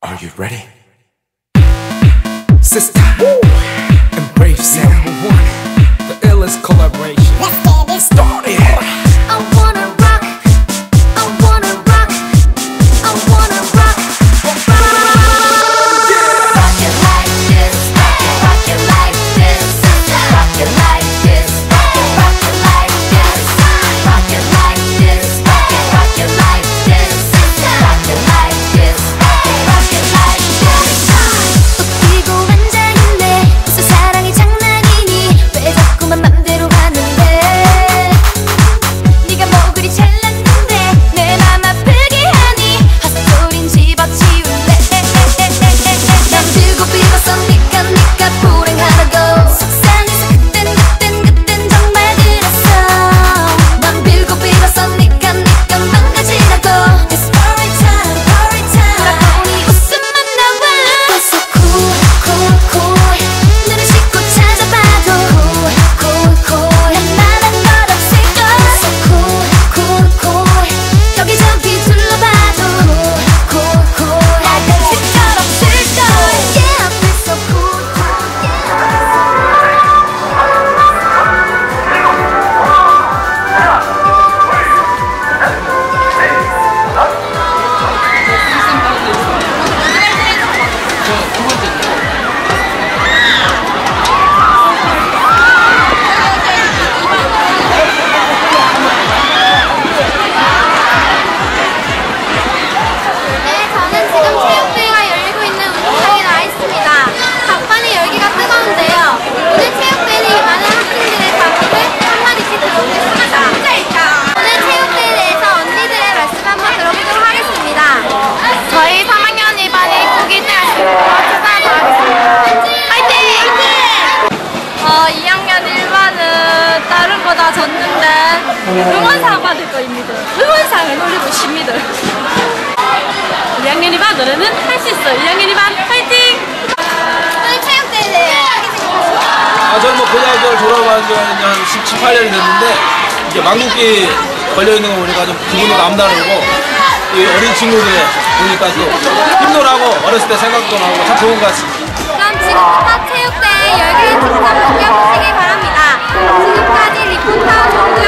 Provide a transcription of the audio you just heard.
Are you ready? Sister Woo! and Brave Sam. One, the illest collaboration. 응원상 받을 거입니다. 응원상을 올리고 싶니다. 1학년이 반 너네는 할 수 있어. 1학년이 반 파이팅! 저희 체육대회 아, 저는 뭐 고등학교를 졸업한 지 한 18년이 됐는데 이게 만국기 걸려있는 거 보니까 좀 기분도 남다르고 이 어린 친구들 보니까 또 힘도 나고 어렸을 때 생각도 나고 참 좋은 것 같습니다. 그럼 지금부터 체육대회 열개 직접 공격하시기 바랍니다. 지금까지 리포터 정우